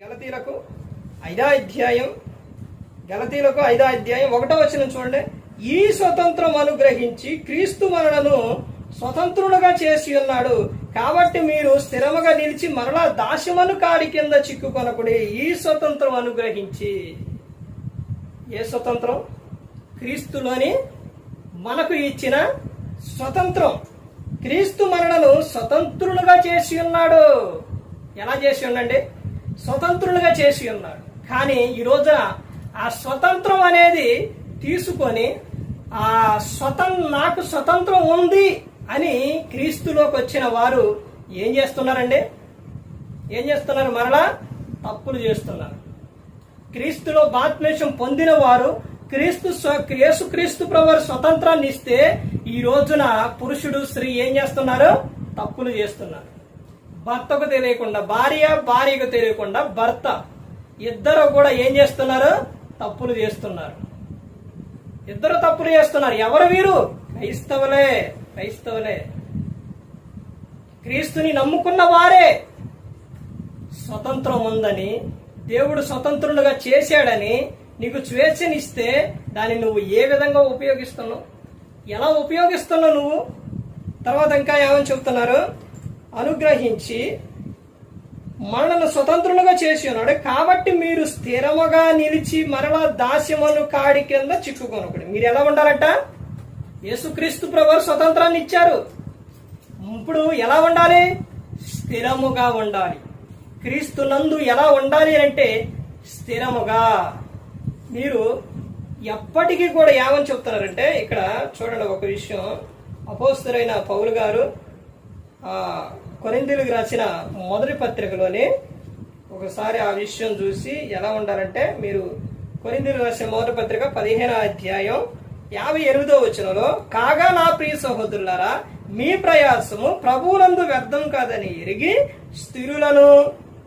గలతీలకు ఐదో అధ్యాయం గలతీలకు ఐదో అధ్యాయం ఒకటో వచ్చిన చూడండి. ఈ స్వతంత్రం అనుగ్రహించి క్రీస్తు మనలను స్వతంత్రులుగా చేసి ఉన్నాడు. కాబట్టి మీరు స్థిరముగా నిలిచి మరలా దాశమను కాడి కింద చిక్కుకొనకుడి ఈ స్వతంత్రం అనుగ్రహించి. ఏ స్వతంత్రం? క్రీస్తులోని మనకు ఇచ్చిన స్వతంత్రం. క్రీస్తు మనలను స్వతంత్రులుగా చేసి ఉన్నాడు. ఎలా చేసి ఉండండి? స్వతంత్రులుగా చేసి ఉన్నాడు. కానీ ఈ రోజున ఆ స్వతంత్రం అనేది తీసుకొని ఆ స్వతం నాకు స్వతంత్రం ఉంది అని క్రీస్తులోకి వచ్చిన వారు ఏం చేస్తున్నారండి? ఏం చేస్తున్నారు? మరలా తప్పులు చేస్తున్నారు. క్రీస్తులో బాత్మేషం పొందిన వారు క్రీస్తు యేసు క్రీస్తు ప్రభు స్వతంత్రాన్ని ఇస్తే ఈ రోజున పురుషుడు స్త్రీ ఏం చేస్తున్నారు? తప్పులు చేస్తున్నారు. భర్తకు తెలియకుండా భార్య భార్యకు తెలియకుండా భర్త ఇద్దరు కూడా ఏం చేస్తున్నారు? తప్పులు చేస్తున్నారు. ఇద్దరు తప్పులు చేస్తున్నారు. ఎవరు వీరు? క్రైస్తవులే క్రైస్తవులే. క్రీస్తుని నమ్ముకున్న వారే స్వతంత్రం ఉందని దేవుడు స్వతంత్రులుగా చేశాడని నీకు స్వేచ్ఛనిస్తే దాన్ని నువ్వు ఏ విధంగా ఉపయోగిస్తున్నావు? ఎలా ఉపయోగిస్తున్నావు నువ్వు? తర్వాత ఇంకా ఏమని చెప్తున్నారు? అనుగ్రహించి మనల్ని స్వతంత్రులుగా చేసి ఉన్నాడు. కాబట్టి మీరు స్థిరముగా నిలిచి మరలా దాస్యమను కాడి కింద చిక్కుకొనకూడదు మీరు ఎలా ఉండాలంట? యేసుక్రీస్తు ప్రభు స్వతంత్రాన్ని ఇచ్చారు. ఇప్పుడు ఎలా ఉండాలి? స్థిరముగా ఉండాలి. క్రీస్తు నందు ఎలా ఉండాలి అంటే స్థిరముగా. మీరు ఎప్పటికీ కూడా ఏమని చెప్తున్నారంటే ఇక్కడ చూడండి ఒక విషయం. అపోస్తురైన పౌలు గారు ఆ కొరిందీలకు రాసిన మొదటి పత్రికలోని ఒకసారి ఆ విషయం చూసి ఎలా ఉండాలంటే మీరు కొరిందీలకు రాసిన మొదటి పత్రిక పదిహేను అధ్యాయం యాభై ఎనిమిదో వచనంలో కాగా నా ప్రియ సహోదరులారా మీ ప్రయాసము ప్రభువునందు వ్యర్థం కాదని ఎరిగి స్థిరులను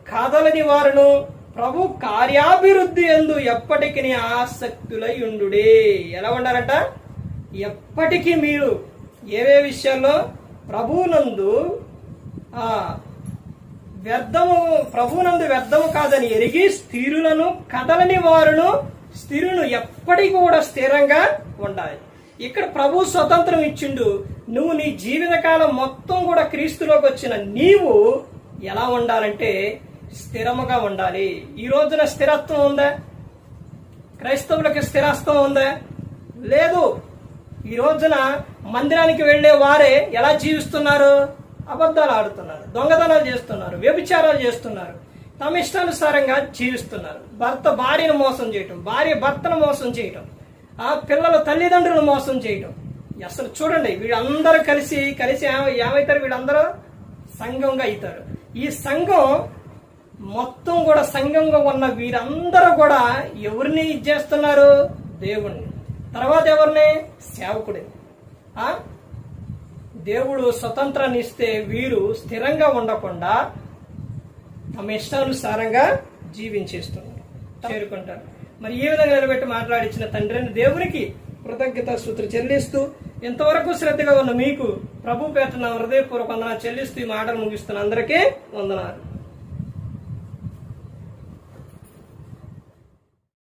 కాదలని వారును ప్రభు కార్యాభివృద్ధి ఎందు ఎప్పటికీ ఆసక్తులై ఉండుడే. ఎలా ఉండాలంట? ఎప్పటికీ మీరు ఏవే విషయాల్లో ప్రభువునందు వ్యర్థము ప్రభునందు వ్యర్థము కాదని ఎరిగి స్థిరులను కదలని వారును స్థిరును ఎప్పటికీ కూడా స్థిరంగా ఉండాలి. ఇక్కడ ప్రభు స్వతంత్రం ఇచ్చిండు. నువ్వు నీ జీవితకాలం మొత్తం కూడా క్రీస్తులోకి వచ్చిన నీవు ఎలా ఉండాలంటే స్థిరముగా ఉండాలి. ఈ రోజున స్థిరత్వం ఉందా? క్రైస్తవులకి స్థిరత్వం ఉందా? లేదు. ఈ రోజున మందిరానికి వెళ్ళే వారే ఎలా జీవిస్తున్నారు? అబద్ధాలు ఆడుతున్నారు దొంగతనాలు చేస్తున్నారు వ్యభిచారాలు చేస్తున్నారు. తమ ఇష్టానుసారంగా జీవిస్తున్నారు. భర్త భార్యను మోసం చేయటం భార్య భర్తను మోసం చేయటం ఆ పిల్లల తల్లిదండ్రులను మోసం చేయటం. అసలు చూడండి వీళ్ళందరూ కలిసి కలిసి ఏమవుతారు? వీళ్ళందరూ సంఘంగా అవుతారు. ఈ సంఘం మొత్తం కూడా సంఘంగా ఉన్న వీరందరూ కూడా ఎవరిని ఇచ్చేస్తున్నారు దేవుణ్ణి. తర్వాత ఎవరిని? సేవకుడిని దేవుడు స్వతంత్రాన్ని ఇస్తే వీరు స్థిరంగా ఉండకుండా తమ ఇష్టానుసారంగా జీవించేస్తున్నారు. చేరుకుంటారు. మరి ఈ విధంగా నిలబెట్టి మాట్లాడించిన తండ్రిని దేవునికి కృతజ్ఞత సూత్ర చెల్లిస్తూ ఇంతవరకు శ్రద్ధగా ఉన్న మీకు ప్రభు పేట నా హృదయపూర్వక వందనాలు చెల్లిస్తూ ఈ మాటలు ముగిస్తున్న అందరికీ వందనాలు.